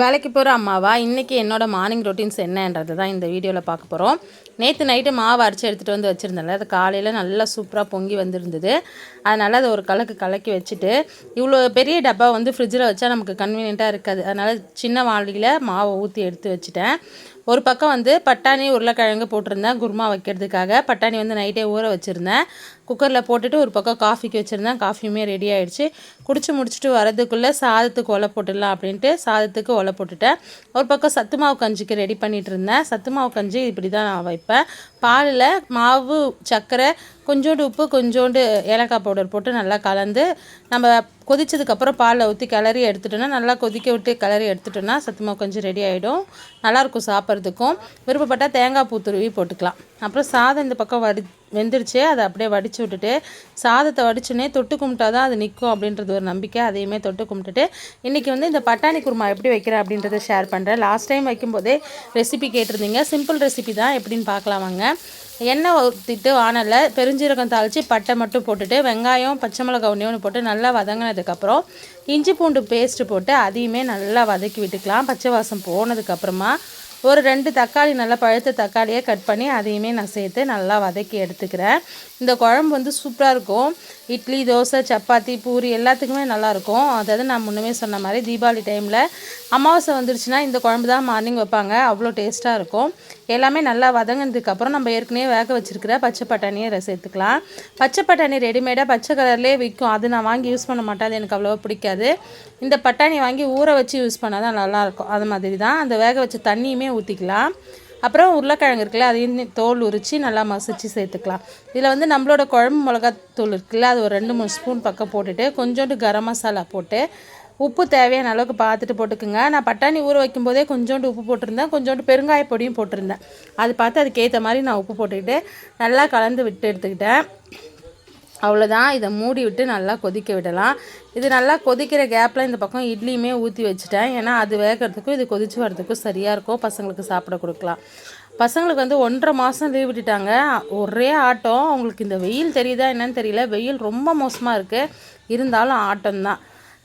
வேலைக்கு போகிற அம்மாவா? இன்றைக்கி என்னோடய மார்னிங் ரொட்டீன்ஸ் என்னன்றது தான் இந்த வீடியோவில் பார்க்க போகிறோம் நேற்று நைட்டு மாவு அரைச்சி எடுத்துகிட்டு வந்து வச்சுருந்தேன்ல அது காலையில் நல்லா சூப்பராக பொங்கி வந்திருந்தது. அதனால் அதை ஒரு கலக்கு கலக்கி வச்சுட்டு இவ்வளோ பெரிய டப்பா வந்து ஃப்ரிட்ஜில் வச்சா நமக்கு கன்வீனியண்ட்டாக இருக்காது. அதனால் சின்ன வாளியில் மாவை ஊற்றி எடுத்து வச்சுட்டேன். ஒரு பக்கம் வந்து பட்டாணி உருளைக்கிழங்கு போட்டிருந்தேன் குருமா வைக்கிறதுக்காக. பட்டாணி வந்து நைட்டே ஊற வச்சுருந்தேன். குக்கரில் போட்டுட்டு ஒரு பக்கம் காஃபிக்கு வச்சுருந்தேன். காஃபியுமே ரெடி ஆகிடுச்சு குடிச்சு முடிச்சுட்டு வரதுக்குள்ளே சாதத்துக்கு ஒலை போட்டுடலாம் அப்படின்ட்டு சாதத்துக்கு ஒலை போட்டுட்டேன். ஒரு பக்கம் சத்து மாவு கஞ்சிக்கு ரெடி பண்ணிகிட்டு இருந்தேன். சத்து மாவு கஞ்சி இப்படி தான் நான் வைப்பேன். பாலில் மாவு சர்க்கரை கொஞ்சோண்டு உப்பு கொஞ்சோண்டு ஏலக்காய் பவுடர் போட்டு நல்லா கலந்து நம்ம கொதித்ததுக்கப்புறம் பாலில் ஊற்றி கிளறி எடுத்துட்டோன்னா நல்லா கொதிக்க விட்டு கிளறி எடுத்துட்டோன்னா சத்துமாவு கொஞ்சம் ரெடி ஆகிடும் நல்லாயிருக்கும் சாப்பிட்றதுக்கும். விருப்பப்பட்டால் தேங்காய் பூ துருவி போட்டுக்கலாம். அப்புறம் சாதம் இந்த பக்கம் வடி வெந்துருச்சு. அதை அப்படியே வடித்து விட்டுட்டு சாதத்தை வடிச்சுனே தொட்டு கும்பிட்டா தான் அது நிற்கும் அப்படின்றது ஒரு நம்பிக்கை. அதையுமே தொட்டு கும்பிட்டுட்டு இன்றைக்கி வந்து இந்த பட்டாணி குருமா எப்படி வைக்கிறேன் அப்படின்றத ஷேர் பண்ணுறேன் லாஸ்ட் டைம் வைக்கும்போதே ரெசிபி கேட்டிருந்தீங்க. சிம்பிள் ரெசிபி தான் எப்படின்னு பார்க்கலாமாங்க எண்ணெய் ஊற்றிட்டு வானலில் பெருஞ்சீரகம் தாளித்து பட்டை மட்டும் போட்டுட்டு வெங்காயம் பச்சை மிளகா ஒன்று ஒன்று போட்டு நல்லா வதங்கினதுக்கப்புறம் இஞ்சி பூண்டு பேஸ்ட்டு போட்டு அதையுமே நல்லா வதக்கி விட்டுக்கலாம். பச்சை வாசம் போனதுக்கப்புறமா ஒரு ரெண்டு தக்காளி நல்லா பழுத்த தக்காளியை கட் பண்ணி அதையுமே நான் சேர்த்து நல்லா வதக்கி எடுத்துக்கிறேன். இந்த குழம்பு வந்து சூப்பராக இருக்கும். இட்லி தோசை சப்பாத்தி பூரி எல்லாத்துக்குமே நல்லாயிருக்கும். அதாவது நான் முன்னமே சொன்ன மாதிரி தீபாவளி டைமில் அமாவாசை வந்துருச்சுன்னா இந்த குழம்பு தான் மார்னிங் வைப்பாங்க. அவ்வளோ டேஸ்ட்டாக இருக்கும். எல்லாமே நல்லா வதங்கினதுக்கப்புறம் நம்ம ஏற்கனவே வேக வச்சுருக்கிற பச்சை பட்டாணியை சேர்த்துக்கலாம். பச்சை பட்டாணி ரெடிமேடாக பச்சை கலர்லேயே விற்கும். அது நான் வாங்கி யூஸ் பண்ண மாட்டேன். அது எனக்கு அவ்வளோவா பிடிக்காது. இந்த பட்டாணி வாங்கி ஊற வச்சு யூஸ் பண்ணால் தான் நல்லாயிருக்கும். அது மாதிரி தான். அந்த வேக வச்ச தண்ணியுமே ஊற்றிக்கலாம் அப்புறம் உருளைக்கிழங்கு இருக்குல்ல அதையும் தோல் உரித்து நல்லா மசிச்சு சேர்த்துக்கலாம். இதில் வந்து நம்மளோட குழம்பு மிளகாத்தூள் இருக்குல்ல அது ஒரு ரெண்டு மூணு ஸ்பூன் பக்கம் போட்டுட்டு கொஞ்சோண்டு கரம் மசாலா போட்டு உப்பு தேவையான அளவுக்கு பார்த்துட்டு போட்டுக்குங்க. நான் பட்டாணி ஊற வைக்கும்போதே கொஞ்சோண்டு உப்பு போட்டிருந்தேன். கொஞ்சோண்டு பெருங்காய பொடியும் போட்டிருந்தேன். அது பார்த்து அதுக்கேற்ற மாதிரி நான் உப்பு போட்டுக்கிட்டு நல்லா கலந்து விட்டு எடுத்துக்கிட்டேன். அவ்வளோதான் இதை மூடி விட்டு நல்லா கொதிக்க விடலாம். இது நல்லா கொதிக்கிற கேப்பில் இந்த பக்கம் இட்லியுமே ஊற்றி வச்சுட்டேன். ஏன்னா அது வேகிறதுக்கும் இது கொதிச்சு வர்றதுக்கும் சரியாக இருக்கும். பசங்களுக்கு சாப்பிட கொடுக்கலாம். பசங்களுக்கு வந்து ஒன்றரை மாதம் லீவ் விட்டுட்டாங்க. ஒரே ஆட்டம். அவங்களுக்கு இந்த வெயில் தெரியுதா என்னன்னு தெரியல. வெயில் ரொம்ப மோசமாக இருக்குது இருந்தாலும் ஆட்டம் தான்.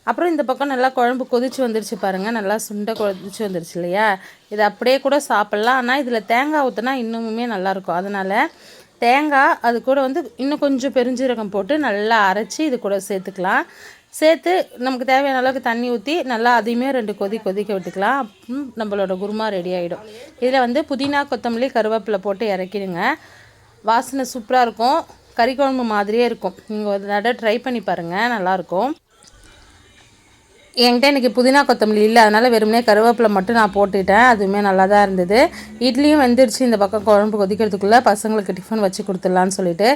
அப்புறம் இந்த பக்கம் நல்லா குழம்பு கொதிச்சு வந்துருச்சு பாருங்கள் நல்லா சுண்டை கொதிச்சு வந்துருச்சு இல்லையா? இதை அப்படியே கூட சாப்பிட்லாம். ஆனால் இதில் தேங்காய் ஊற்றினா இன்னுமுமே நல்லாயிருக்கும் அதனால் தேங்காய் அது கூட வந்து இன்னும் கொஞ்சம் பெருஞ்சீரகம் போட்டு நல்லா அரைச்சி இது கூட சேர்த்துக்கலாம். சேர்த்து நமக்கு தேவையான அளவுக்கு தண்ணி ஊற்றி நல்லா அதையுமே ரெண்டு கொதி கொதிக்க விட்டுக்கலாம். நம்மளோட குருமா ரெடி ஆகிடும் இதில் வந்து புதினா கொத்தமல்லி கருவேப்பிலை போட்டு இறக்கிடுங்க. வாசனை சூப்பராக இருக்கும். கறி குழம்பு மாதிரியே இருக்கும். நீங்கள் ஒரு தடவை ட்ரை பண்ணி பாருங்கள் நல்லாயிருக்கும் என்கிட்ட இன்றைக்கி புதினா கொத்தமல்லி இல்லை. அதனால் வெறுமனே கருவேப்பிலை மட்டும் நான் போட்டுட்டேன் அதுவுமே நல்லா தான் இருந்தது. இட்லியும் வெந்துருச்சு. இந்த பக்கம் குழம்பு கொதிக்கிறதுக்குள்ளே பசங்களுக்கு டிஃபன் வச்சு கொடுத்துடலான்னு சொல்லிட்டு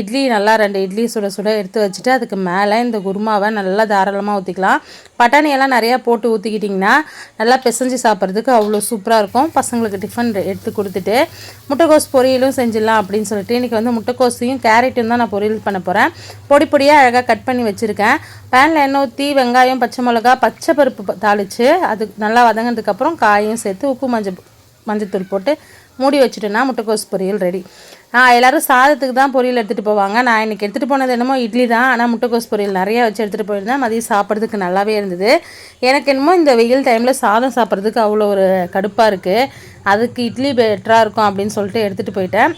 இட்லி நல்லா ரெண்டு இட்லி சுட சுட எடுத்து வச்சுட்டு அதுக்கு மேலே இந்த குருமாவை நல்லா தாராளமாக ஊற்றிக்கலாம் பட்டாணியெல்லாம் நிறையா போட்டு ஊற்றிக்கிட்டிங்கன்னா நல்லா பிசைஞ்சு சாப்பிட்றதுக்கு அவ்வளோ சூப்பராக இருக்கும். பசங்களுக்கு டிஃபன் எடுத்து கொடுத்துட்டு முட்டைக்கோஸ் பொரியலும் செஞ்சிடலாம் அப்படின்னு சொல்லிட்டு இன்றைக்கி வந்து முட்டைக்கோஸையும் கேரட்டும் தான் நான் பொரியல் பண்ண போகிறேன் பொடி பொடியாக அழகாக கட் பண்ணி வச்சுருக்கேன். பேனில் எண்ணெய் ஊற்றி வெங்காயம் பச்சை மிளகா பச்சை பருப்பு தாளித்து அது நல்லா வதங்கினதுக்கப்புறம் காயும் சேர்த்து உப்பு மஞ்சள் மஞ்சத்தூள் போட்டு மூடி வச்சுட்டேன்னா முட்டைக்கோஸ் பொரியல் ரெடி. நான் எல்லோரும் சாதத்துக்கு தான் பொரியல் எடுத்துகிட்டு போவாங்க. நான் இன்றைக்கி எடுத்துகிட்டு போனது என்னமோ இட்லி தான். ஆனால் முட்டைக்கோஸ் பொரியல் நிறையா வச்சு எடுத்துகிட்டு போயிருந்தேன். மதியம் சாப்பிட்றதுக்கு நல்லாவே இருந்தது. எனக்கு என்னமோ இந்த வெயில் டைமில் சாதம் சாப்பிட்றதுக்கு அவ்வளோ ஒரு கடுப்பாக இருக்குது அதுக்கு இட்லி பெட்டராக இருக்கும் அப்படின்னு சொல்லிட்டு எடுத்துகிட்டு போயிட்டேன்.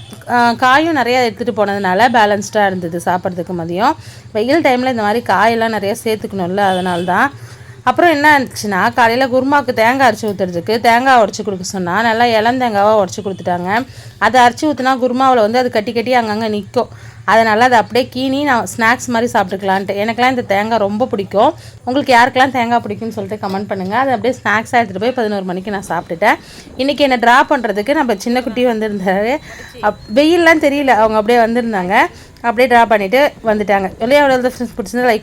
காயும் நிறையா எடுத்துகிட்டு போனதுனால பேலன்ஸ்டாக இருந்தது சாப்பிட்றதுக்கு மதியம். வெயில் டைமில் இந்த மாதிரி காயெல்லாம் நிறையா சேர்த்துக்கணும்ல அதனால தான். அப்புறம் என்ன இருந்துச்சுன்னா காலையில் குருமாவுக்கு தேங்காய் அரைச்சி ஊற்றுறதுக்கு தேங்காய் உடச்சி கொடுக்க சொன்னால் நல்லா இளந்தேங்காவாக உடச்சி கொடுத்துட்டாங்க. அதை அரைச்சி ஊற்றினா குருமாவில் வந்து அது கட்டி கட்டி அங்கங்கே நிற்கும் அதனால் அதை அப்படியே கீனி நான் ஸ்நாக்ஸ் மாதிரி சாப்பிட்டுக்கலான்ட்டு. எனக்குலாம் இந்த தேங்காய் ரொம்ப பிடிக்கும். உங்களுக்கு யாருக்கெல்லாம் தேங்காய் பிடிக்கும்னு சொல்லிட்டு கமெண்ட் பண்ணுங்கள் அதை அப்படியே ஸ்நாக்ஸாக எடுத்துகிட்டு போய் பதினோரு மணிக்கு நான் சாப்பிட்டுட்டேன். இன்றைக்கி என்னை ட்ரா பண்ணுறதுக்கு நம்ம சின்ன குட்டி வந்திருந்தாரு. அப் வெயிலெலாம் தெரியல. அவங்க அப்படியே வந்திருந்தாங்க. அப்படியே ட்ரா பண்ணிவிட்டு வந்துட்டாங்க. வெளியே எவ்வளோ ஃப்ரெண்ட்ஸ் பிடிச்சிருந்தா லைக்